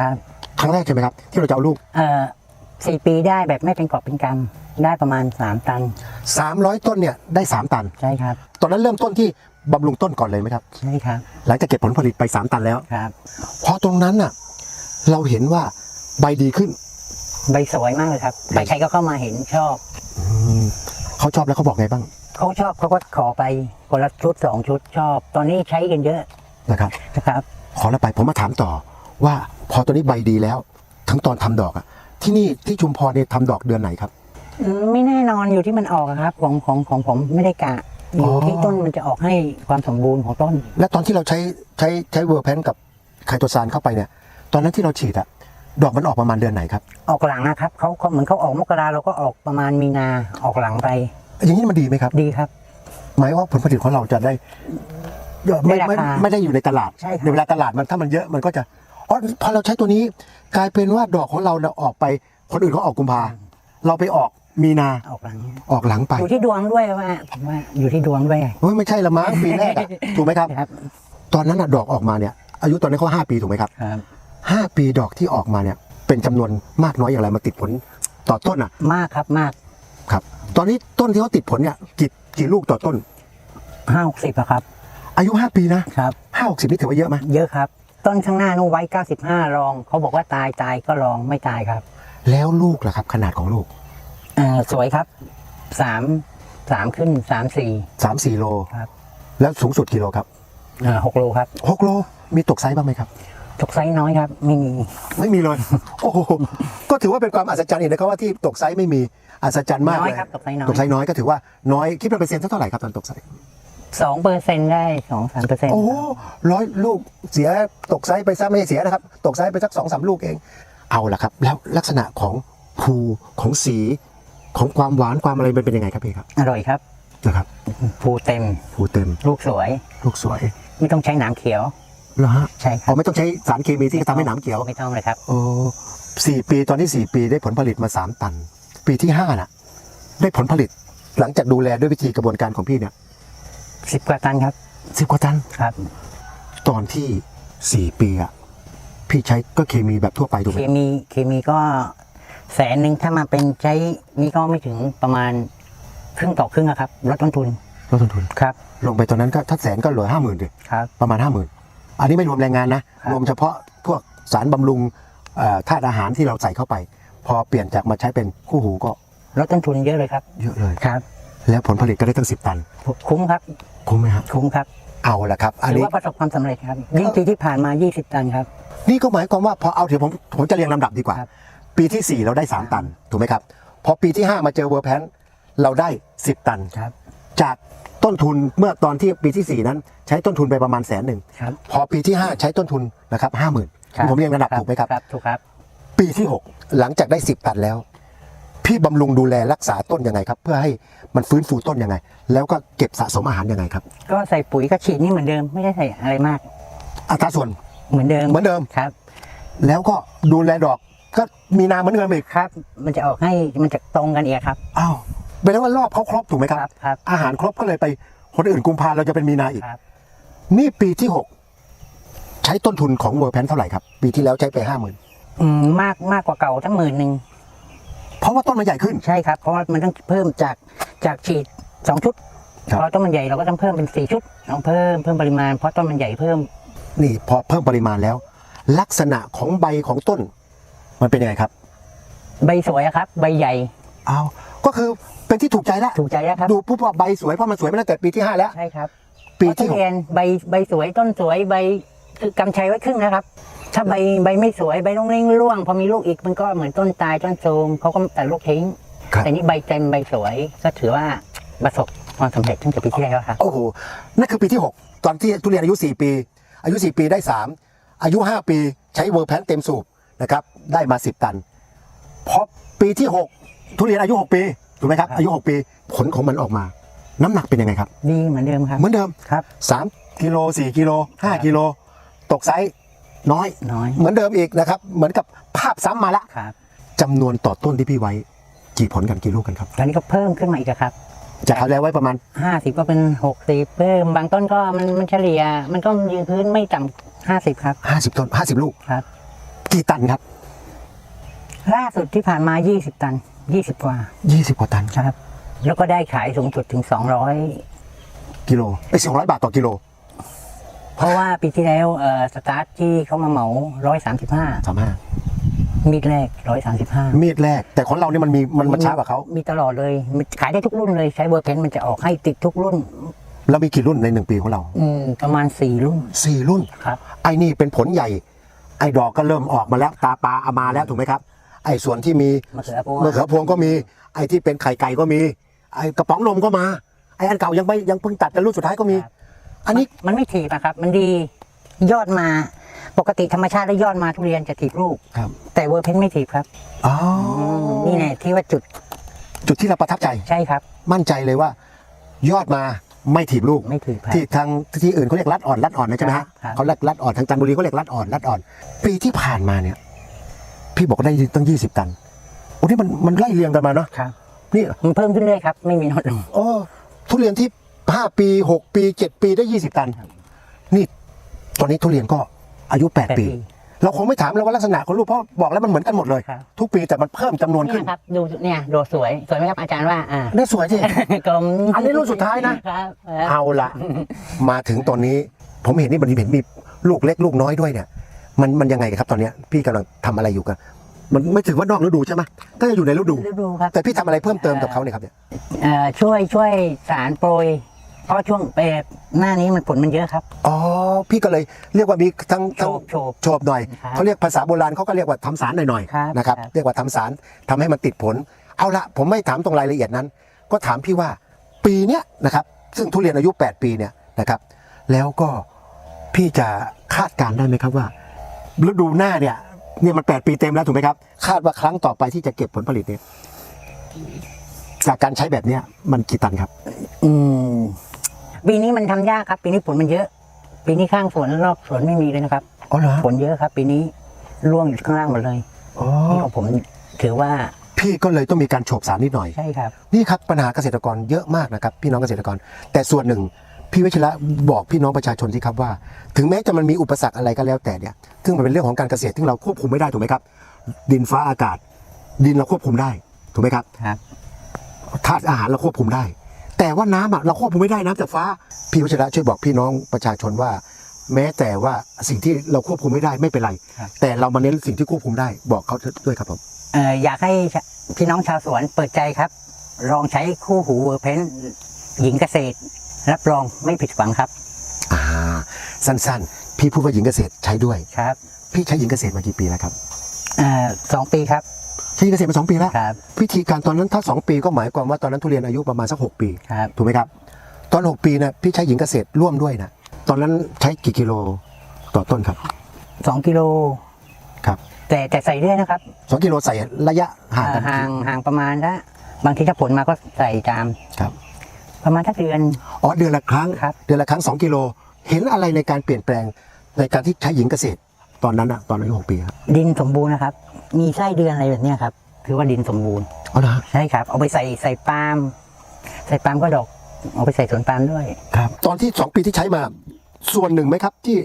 ครับครั้งแรกใช่ไหมครับ ที่เราจะเอาลูกเอ่อสี่ปีได้แบบไม่เป็นกอบเป็นกำได้ประมาณสามตัน300 ต้นเนี่ยได้ 3 ตัน ใช่ครับ ตอนนั้นเริ่มต้นที่บำรุงต้นก่อนเลยไหมครับ ใช่ครับ หลังจากเก็บผลผลิตไป 3 ตันแล้วครับ พอตรงนั้นน่ะเราเห็นว่าใบดีขึ้น ใบสวยมากเลยครับใครๆก็เข้ามาเห็นชอบอืมเขาชอบแล้วเขาบอกไงบ้างเขาชอบเขาก็ขอไปคนละชุดสองชุดชอบ ตอนนี้ใช้กันเยอะนะครับนะครับ ขอแล้วไปผมมาถามต่อว่า พอตอนนี้ใบดีแล้ว ทั้งตอนทำดอกอะที่นี่ที่ชุมพรเนี่ยทำดอกเดือนไหนครับอืมไม่แน่นอนอยู่ที่มันออกอะครับของของของผมไม่ได้กะอยู่อ๋อที่ต้นมันจะออกให้ความสมบูรณ์ของต้น และตอนที่เราใช้ใช้ใช้เวอร์แพนกับไคโตซานเข้าไปเนี่ย ตอนนั้นที่เราฉีดอะดอกมันออกประมาณเดือนไหนครับ ออกหลังนะครับเขาเขาเหมือนเขาออกมกราเราก็ออกประมาณมีนาออกหลังไป อย่างนี้มันดีไหมครับ ดีครับ หมายว่าผลผลิตของเราจะได้ไม่ได้ราไม่คาไม่ได้อยู่ในตลาดใช่ครับเวลาตลาดมันถ้ามันเยอะมันก็จะ อ๋อพอเราใช้ตัวนี้กลายเป็นว่าดอกของเราเนี่ยออกไป คนอื่นเขาออกกุมภาเราไปออกมีนาออกหลังออกหลังไป อยู่ที่ดวงด้วยว่าผมว่าอยู่ที่ดวงด้วยเฮ้ยไม่ใช่ละมั้งปีแรกอะถูกไหมครับครับตอนนั้นอะดอกออกมาเนี่ย อายุตอนนั้นเขาห้าปีถูกไหมครับครับห้าปีดอกที่ออกมาเนี่ย เป็นจำนวนมากน้อยอย่างไรมาติดผลต่อต้นอะมากครับมากครับ ตอนนี้ต้นที่เขาติดผลเนี่ยกี่กี่ลูกต่อต้นห้าหกสิบอะครับ อายุห้าปีนะครับห้าหกสิบนี่ถือว่าเยอะไหมเยอะครับ ต้นข้างหน้านู้นไว้เก้าสิบห้าลอง เขาบอกว่าตายตายก็ลองไม่ตายครับแล้วลูกล่ะครับ ขนาดของลูกเอ่อสวยครับสามสามขึ้นสามสี่ สามสี่โลครับ แล้วสูงสุดกี่โลครับเอ่อหกโลครับหกโลมีตกไซส์บ้างไหมครับ ตกไซส์น้อยครับ ไม่มีไม่มีเลยโอ้โหก็ถือว่าเป็นความอัศจรรย์อีกนะครับว่าที่ตกไซส์ไม่มีอัศจรรย์มากน้อเลยยครับตกไซส์น้อยตกไซส์น้อยก็ถือว่าน้อยคิดเป็นเปอร์เซ็นต์สักเท่าไหร่ครับตอนตกไซส์ สองเปอร์เซ็นได้สองสามเปอร์เซ็นต์โอ้โหร้อยลูกเสียตกไซส์ไปซะไม่ใช่เสียนะครับ ตกไซส์ไปสักสองสามลูกเอง เอาละครับ แล้วลักษณะของภูของสีของความหวานความอะไรมันเป็นยังไงครับพี่ครับอร่อยครับนะครับภูเต็มภูเต็ม ลูกสวย ลูกสวย ไม่ต้องใช้หนามเขียวเหรอฮะใช่ครัอ๋อบไม่ต้องใช้สารเคมีที่จะทำให้หนามเขียวไม่ต้องเลยครับโอ้สี่ปีตอนนี้สี่ปีได้ผลผลิตมาสามตัน ปีที่ห้าน่ะ ได้ผลผลิตหลังจากดูแลด้วยวิธีกระบวนการของพี่เนี่ย สิบกว่าตันครับ สิบกว่าตัน ครับ ตอนที่สี่ปีอะพี่ใช้ก็เคมีแบบทั่วไปถูกไหเคมมีเคมีก็แสนหนึ่งถ้ามาเป็นใช้นี่ก็ไม่ถึงประมาณครึ่งต่อครึ่งอะครับลดต้นทุนลดต้นทุน ครับลงไปตอนนั้นก็ถ้าแสนก็เหลือห้าหมื่นดิครับ ประมาณห้าหมื่นอันนี้ไม่รวมแรงงานนะ ครับ รวมเฉพาะพวกสารบำรุงเอ่อธาตุอาหารที่เราใส่เข้าไป พอเปลี่ยนจากมาใช้เป็นคู่หูก็ลดต้นทุนเยอะเลยครับ เยอะเลย ครับ แล้วผลผลิตก็ได้ตั้งสิบตัน คุ้มครับคุ้มไหมฮะคุ้มครับเอาละครับ อันถือนี้ว่าประสบความสำเร็จครับ ยิ่งปีที่ผ่านมา 20 ตันครับ นี่ก็หมายความว่าพอเอาเดี๋ยวผมผมจะเรียงลำดับดีกว่า ครับ ปีที่4 เราได้ 3 ตัน ถูกไหมครับพอปีที่ 5 มาเจอเวอร์แพนเราได้ 10 ตัน ครับ จากต้นทุนเมื่อตอนที่ปีที่4 นั้น ใช้ต้นทุนไปประมาณแสนหนึ่งครับ พอปีที่ 5 ใช้ต้นทุนนะครับห้าหมื่นผมเรียงลำดับถูกไหมครับครับถูกครับ ปีที่ 6 หลังจากได้ 10 ตันแล้ว พี่บำรุงดูแลรักษาต้นยังไงครับ เพื่อให้มันฟื้นฟูต้นยังไง แล้วก็เก็บสะสมอาหารยังไงครับ ก็ใส่ปุ๋ยก็ฉีดนี่เหมือนเดิมไม่ได้ใส่อะไรมาก อัตราส่วนเหมือนเดิมเหมือนเดิมครับ แล้วก็ดูแลดอกก็มีนาเหมือนเดิมอีกครับ มันจะออกให้มันจะตรงกันเองครับอ้าวแปลว่ารอบเขาครบถูกไหมครับ ครับครับอาหารครบก็เลยไปคนอื่นกุมภาเราจะเป็นมีนาอีกครับ นี่ปีที่หกใช้ต้นทุนของเวอร์แพนเท่าไหร่ครับ ปีที่แล้วใช้ไปห้าหมื่นอืมมากมากกว่าเก่าตั้งหมื่นหนึ่ง เพราะว่าต้นมันใหญ่ขึ้น ใช่ครับ เพราะว่ามันต้องเพิ่มจากจากฉีดสองชุดครับ พอต้นมันใหญ่เราก็ต้องเพิ่มเป็นสี่ชุดต้องเพิ่มเพิ่มปริมาณเพราะต้นมันใหญ่เพิ่ม นี่พอเพิ่มปริมาณแล้ว ลักษณะของใบของต้น มันเป็นยังไงครับใบสวยอะครับ ใบใหญ่อ้าวก็คือเป็นที่ถูกใจแล้วถูกใจแล้วครับ ดูปุ๊บว่าใบสวยเพราะมันสวยมาตั้งแต่ปีที่ห้าแล้ว ใช่ครับปีที่เพหราะทุกเรียนใบใบสวยต้นสวยใบคือกำชัยไว้ครึ่งนะครับ ถ้าใบใบไม่สวยใบต้องเร่งร่วงพอมีลูกอีกมันก็เหมือนต้นตายต้นโทรมเขาก็ตัดลูกทิ้ง ครับ แต่นี่ใบเต็มใบสวยก็ถือว่าประสบความสำเร็จตั้งแต่ปีที่แล้วครับ โอ้โหนั่นคือปีที่หกตอนที่ทุเรียนอายุสี่ปี อายุสี่ปีได้สามอายุห้าปีใช้เวอร์แพนเต็มสูบนะครับได้มาสิบตันพอปีที่หกทุเรียนอายุหกปีถูกไหมครับครับ อายุหกปีผลของมันออกมา น้ำหนักเป็นยังไงครับ ดีเหมือนเดิมครับเหมือนเดิม ครับสามกิโลสี่กิโลห้าครับกิโล ตกไซส์ น้อย น้อยเหมือนเดิมอีกนะครับ เหมือนกับภาพซ้ำมาละครับจำนวนต่อต้นที่พี่ไว้กี่ผลกันกี่ลูกกันครับ ตอนนี้ก็เพิ่มขึ้นมาอีกอะครับ จากคราวแล้วไว้ประมาณห้าสิบก็เป็นหกสิบเพิ่ม บางต้นก็มันมันเฉลี่ย มันก็ยืนพื้นไม่ต่ำห้าสิบครับ 50 ต้น 50 ลูก ครับ กี่ตันครับ ล่าสุดที่ผ่านมา 20 ตัน 20 กว่า 20 กว่าตัน ครับ แล้วก็ได้ขายสูงสุดถึง 200 กิโลไอ้สองร้อยบาทต่อกิโล เพราะว่าปีที่แล้วเอ่อสตาร์ทที่เขามาเหมา135สามห้ามีดแรก135มีดแรก แต่ของเราเนี่ยมันมีมันมันช้ากว่าเขามีตลอดเลยมันขายได้ทุกรุ่นเลยใช้เวอร์เพนมันจะออกให้ติดทุกรุ่น แล้วมีกี่รุ่นในหนึ่งปีของเราอืมประมาณ4รุ่นสี่รุ่น ครับ ไอ้นี่เป็นผลใหญ่ ไอ้ดอกก็เริ่มออกมาแล้วตาปลาเอามาแล้วถูกไหมครับ ไอ้ส่วนที่มีมะเขือพวง มะเขือพวงก็มี ไอ้ที่เป็นไข่ไก่ก็มี ไอ้กระป๋องนมก็มา ไอ้อันเก่ายังไม่ยังเพิ่งตัดแต่รุ่นสุดท้ายก็มี อันนี้มันไม่ถีบนะครับ มันดียอดมาปกติธรรมชาติแล้วยอดมาทุเรียนจะถีบลูกครับ แต่เวอร์เพนไม่ถีบครับอ๋อนี่แหละที่ว่าจุดจุดที่เราประทับใจใช่ครับ มั่นใจเลยว่า ยอดมาไม่ถีบลูกไม่ถีบครับที่ทางที่อื่นเขาเรียกรัดอ่อนรัดอ่อนนะใช่ไหมฮะครับเขาเรียกรัดอ่อนทางจันทบุรีเขาเรียกรัดอ่อนรัดอ่อน ปีที่ผ่านมาเนี่ย พี่บอกได้ตั้งยี่สิบตันโอ้ที่มันมันไล่เรียงกันมาเนาะครับนี่มันเพิ่มขึ้นเรื่อยครับ ไม่มีลดลงโอ้ทุเรียนที่ ห้าปีหกปีเจ็ดปีได้ยี่สิบตันนี่ตอนนี้ทุเรียนก็อายุแปดแปดปีปี เราคงไม่ถามเลยว่าลักษณะของลูกเพราะบอกแล้วมันเหมือนกันหมดเลย ครับ ทุกปีแต่มันเพิ่มจำนวนเนี่ขึ้นยครับดูเนี่ยโดดสวยสวยไหมครับอาจารย์ว่าอ่า น่าสวยจีกลมอันนี้รุ่นสุดท้ายนะ ครับเออเอาละมาถึงตอนนี้ ผมเห็นนี่มันเห็นมีลูกเล็กลูกน้อยด้วยเนี่ย มันมันยังไงครับตอนเนี้ยพี่กำลังทำอะไรอยู่กัน มันไม่ถือว่านอกฤดูใช่ไหมก็จะอยู่ในฤดู ฤดูครับแต่พี่ทำอะไรเพิ่มเติมกับเขาเนี่ยครับเนี่ย เอ่อช่วยช่วยสารโปรย เพราะช่วงเปรหน้านี้มันผลมันเยอะครับ อ๋อ พี่ก็เลยเรียกว่ามีทั้งทั้งโฉบโฉบโฉบหน่อยครับเขาเรียกภาษาโบราณเขาก็เรียกว่าทำสารหน่อยครับๆนะครับครับ เรียกว่าทำสารทำให้มันติดผล เอาละผมไม่ถามตรงรายละเอียดนั้น ก็ถามพี่ว่าปีเนี้ยนะครับซึ่งทุเรียนอายุ 8 ปีเนี่ยนะครับแล้วก็พี่จะคาดการณ์ได้ไหมครับว่าฤดูหน้าเนี่ยเนี่ยมัน 8 ปีเต็มแล้วถูกไหมครับคาดว่าครั้งต่อไปที่จะเก็บผลผลิตเนี่ยจากการใช้แบบเนี้ยมันกี่ตันครับ อืม ปีนี้มันทำยากครับ ปีนี้ผลมันเยอะ ปีนี้ข้างสวนรอบสวนไม่มีเลยนะครับอ๋อเหรอผลเยอะครับ ปีนี้ร่วงอยู่ข้างล่างหมดเลยอ๋อนี่ของผมถือว่าพี่ก็เลยต้องมีการโฉบสารนิดหน่อยใช่ครับนี่ครับปัญหาเกษตรกรเยอะมากนะครับ พี่น้องเกษตรกร แต่ส่วนหนึ่งพี่วิชระบอกพี่น้องประชาชนที่ครับว่า ถึงแม้จะมันมีอุปสรรคอะไรก็แล้วแต่เนี่ยซึ่งมันเป็นเรื่องของการเกษตรที่เราควบคุมไม่ได้ถูกไหมครับ ดินฟ้าอากาศ ดินเราควบคุมได้ถูกไหมครับครับธาตุอาหารเราควบคุมได้ แต่ว่าน้ำอะเราควบคุมไม่ได้น้ำจากฟ้า พี่วิชระช่วยบอกพี่น้องประชาชนว่า แม้แต่ว่าสิ่งที่เราควบคุมไม่ได้ไม่เป็นไร ครับ แต่เรามาเน้นสิ่งที่ควบคุมได้บอกเขาด้วยครับผม เอ่ออยากให้พี่น้องชาวสวนเปิดใจครับ ลองใช้คู่หูเวอร์เพนหญิงเกษตร รับรองไม่ผิดหวังครับอ่า สั้นๆ พี่พูดว่าหญิงเกษตรใช้ด้วย ครับพี่ใช้หญิงเกษตรมากี่ปีแล้วครับ เอ่อสองปีครับใช้หญิงเกษตรมาสองปีแล้วครับวิธีการตอนนั้นถ้าสองปีก็หมายความว่าตอนนั้นทุเรียนอายุประมาณสักหกปีครับถูกไหมครับ ตอนหกปีนะพี่ใช้หญิงเกษตรร่วมด้วยนะตอนนั้นใช้กี่กิโลต่อต้นครับสองกิโลครับ แต่แต่ใส่เรื่อยนะครับสองกิโลใส่ระยะห่างเอ่กัอนห่างห่างประมาณละบางทีถ้าผลมาก็ใส่ตามครับ ประมาณทักเดือนอ๋อเดือนละครั้งครับเดือนละครั้งสองกิโลเห็นอะไรในการเปลี่ยนแปลงในการที่ใช้หญิงเกษตร ตอนนั้นอะตอนอายุหกปีครับดินสมบูรณ์นะครับ มีไส้เดือนอะไรแบบเนี้ยครับ คือว่าดินสมบูรณ์อ๋อเหรอใช่ครับ เอาไปใส่ใส่ปาล์มใส่ปาล์มก็ดอก เอาไปใส่สวนปาล์มด้วยครับ ตอนที่สองปีที่ใช้มา ส่วนหนึ่งไหมครับ ที่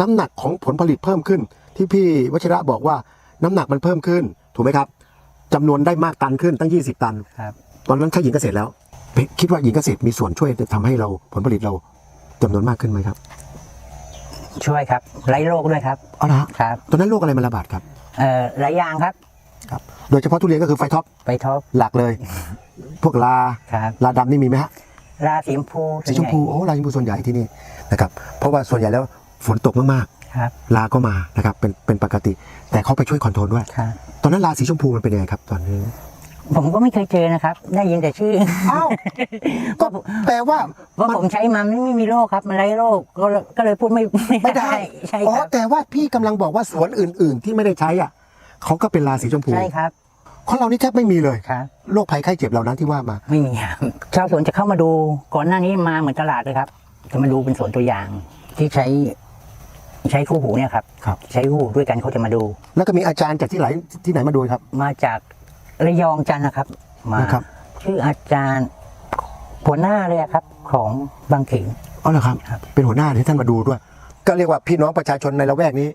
น้ำหนักของผลผลิตเพิ่มขึ้น ที่พี่วชิระบอกว่าน้ำหนักมันเพิ่มขึ้น ถูกไหมครับจำนวนได้มากตันขึ้นตั้ง 20 ตัน ครับ ตอนนั้นใช้หญิงเกษตรแล้ว คิดว่าหญิงเกษตรมีส่วนช่วยทำให้เราผลผลิตเราจำนวนมากขึ้นไหมครับ ช่วยครับไร้โรคด้วยครับอ๋อเหรอครับ ตอนนั้นโรคอะไรมาระบาดครับ เอ่อหลายอย่างครับ ครับ โดยเฉพาะทุเรียนก็คือไฟท็อปไปท็อปหลักเลย พวกลาครับลาดำนี่มีไหมฮะราสีชมพูสีชมพูโอ้ลาชมพูส่วนใหญ่ที่นี่นะครับเพราะว่าส่วนใหญ่แล้วฝนตกมากครับๆลาก็มานะครับเป็นเป็นปกติ แต่เขาไปช่วยคอนโทรลด้วย ครับตอนนั้นลาสีชมพูมันเป็นยังไงครับ ตอนนี้ ผมก็ไม่เคยเจอนะครับ ได้ยินแต่ชื่อ อ้าวก็แปลว่า ว่ามันผมใช้มันไม่มีโรคครับ มันไร้โรคก็เลยก็เลยพูดไม่ไม่ได้ใช่อ๋อครับแต่ว่าพี่กำลังบอกว่าสวนอื่น ๆ ที่ไม่ได้ใช้อะเขาก็เป็นลาสีชมพูใช่ครับของเรานี่แทบไม่มีเลยครับ โรคภัยไข้เจ็บเหล่านั้นที่ว่ามา ไม่มีครับชาวสวนจะเข้ามาดูก่อนหน้านี้มาเหมือนตลาดเลยครับจะมาดูเป็นสวนตัวอย่าง ที่ใช้ ใช้คู่หูเนี่ยครับ ครับ ใช้คู่หูด้วยกันเขาจะมาดู แล้วก็มีอาจารย์จากที่ไหนที่ไหนมาดูครับ มาจาก ระยองจันทร์นะครับ มานะครับ ชื่ออาจารย์หัวหน้าเลยอะครับ ของบางเขนอ๋อเหรอครับ ครับ เป็นหัวหน้าที่ท่านมาดูด้วย ก็เรียกว่าพี่น้องประชาชนในละแวกนี้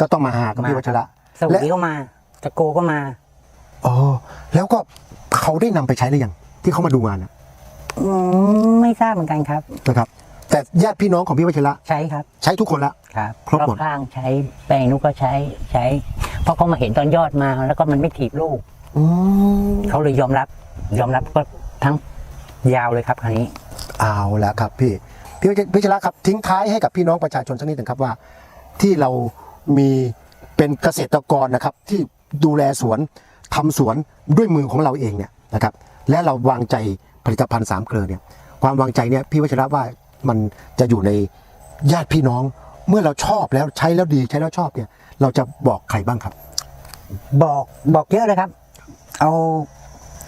ก็ต้องมาหากับพี่วัชระ สวีก็มาตะโกก็มา อ๋อ แล้วก็เขาได้นำไปใช้หรือยังที่เขามาดูงานนะอืมไม่ทราบเหมือนกันครับ นะครับ แต่ญาติพี่น้องของพี่วชิระใช้ครับ ใช้ทุกคนละ ครับครบหมด ข้างใช้แปลงนุกก็ใช้ใช้ เพราะเขามาเห็นตอนยอดมาแล้วก็มันไม่ถีบลูกอืม เขาเลยยอมรับ ยอมรับก็ทั้งยาวเลยครับคันนี้ เอาแล้วครับพี่พี่วิชระครับทิ้งท้ายให้กับพี่น้องประชาชนสักนิดหนึ่งครับว่า ที่เรามีเป็นเกษตรกรนะครับ ที่ดูแลสวนทำสวนด้วยมือของเราเองเนี่ยนะครับ และเราวางใจผลิตภัณฑ์สามเกลือเนี่ย ความวางใจเนี่ยพี่วิชระว่ามันจะอยู่ในญาติพี่น้องเมื่อเราชอบแล้วใช้แล้วดีใช้แล้วชอบเนี่ย เราจะบอกใครบ้างครับ บอกบอกเยอะเลยครับ เอา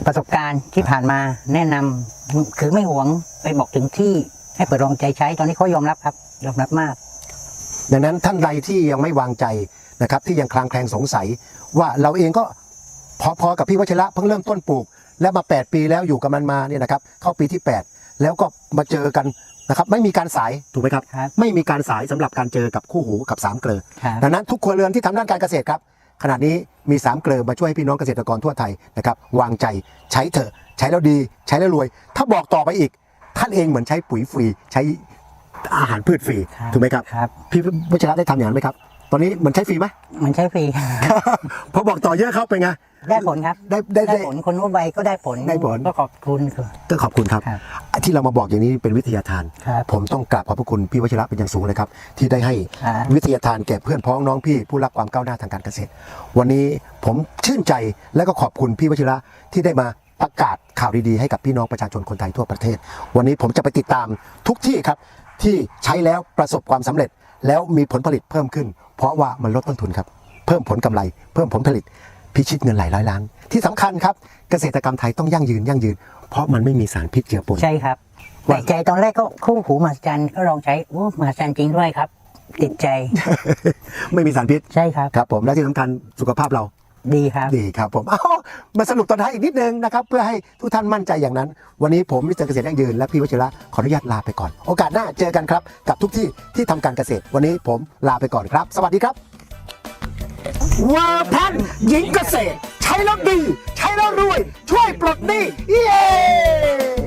ประสบการณ์ที่ผ่านมาแนะนำคือไม่หวงไปบอกถึงที่ให้เปิดลองใจใช้ตอนนี้เขายอมรับครับยอมรับมาก ดังนั้นท่านใดที่ยังไม่วางใจนะครับ ที่ยังคลางแคลงสงสัย ว่าเราเองก็พอๆกับพี่วชิระเพิ่งเริ่มต้นปลูก แล้วมา 8 ปีแล้วอยู่กับมันมาเนี่ยนะครับ เข้าปีที่ 8 แล้วก็มาเจอกันนะครับ ไม่มีการสายถูกไหมครับครับไม่มีการสายสำหรับการเจอกับคู่หูกับสามเกลือครับดังนั้นทุกครัวเรือนที่ทำด้านการเกษตรครับ ขณะนี้มีสามเกลือมาช่วยให้พี่น้องเกษตรกรทั่วไทยนะครับวางใจใช้เถอะ ใช้แล้วดี ใช้แล้วรวย ถ้าบอกต่อไปอีก ท่านเองเหมือนใช้ปุ๋ยฟรี ใช้อาหารพืชฟรีครับถูกไหมครับครับพี่วชิระได้ทำอย่างนั้นไหมครับ ตอนนี้มันใช้ฟรีไหมมันใช้ฟรี พอบอกต่อเยอะเข้าไปนไง ได้ผลครับได้ได้ได้ผลคนทั่วไปก็ได้ผลได้ผล ก็ขอบคุณครับ ก็ขอบคุณครับ ครับที่เรามาบอกอย่างนี้เป็นวิทยาทาน ครับผมต้องกราบขอบพระคุณพี่วชิระเป็นอย่างสูงเลยครับ ที่ได้ให้ครับ วิทยาทานแก่เพื่อนพ้องน้องพี่ผู้รักความก้าวหน้าทางการเกษตร วันนี้ผมชื่นใจและก็ขอบคุณพี่วชิระที่ได้มาประกาศข่าวดีๆให้กับพี่น้องประชาชนคนไทยทั่วประเทศ วันนี้ผมจะไปติดตามทุกที่ครับ ที่ใช้แล้วประสบความสำเร็จแล้วมีผลผลิตเพิ่มขึ้น เพราะว่ามันลดต้นทุนครับ เพิ่มผลกำไร เพิ่มผลผลิต พิชิตเงินหลายร้อยล้าน ที่สำคัญครับเกษตรกรรมไทยต้องยั่งยืนยั่งยืน เพราะมันไม่มีสารพิษเจือปนใช่ครับว่าแต่ใจตอนแรกก็คู่หูมหัศจรรย์ก็ลองใช้โอ้มหัศจรรย์จริงด้วยครับ ติดใจ ไม่มีสารพิษใช่ครับครับ ผมและที่สำคัญสุขภาพเราดีครับดีครับผมอ้าวมาสรุปตอนท้ายอีกนิดนึงนะครับ เพื่อให้ทุกท่านมั่นใจอย่างนั้น วันนี้ผมมิสเตอร์เกษตรยั่งยืนและพี่วชิระขออนุญาตลาไปก่อน โอกาสหน้าเจอกันครับ กับทุกที่ที่ทำการเกษตร วันนี้ผมลาไปก่อนครับ สวัสดีครับ วาพันหญิงเกษตร ใช้แล้วดี ใช้แล้วรวย ช่วยปลดหนี้เย้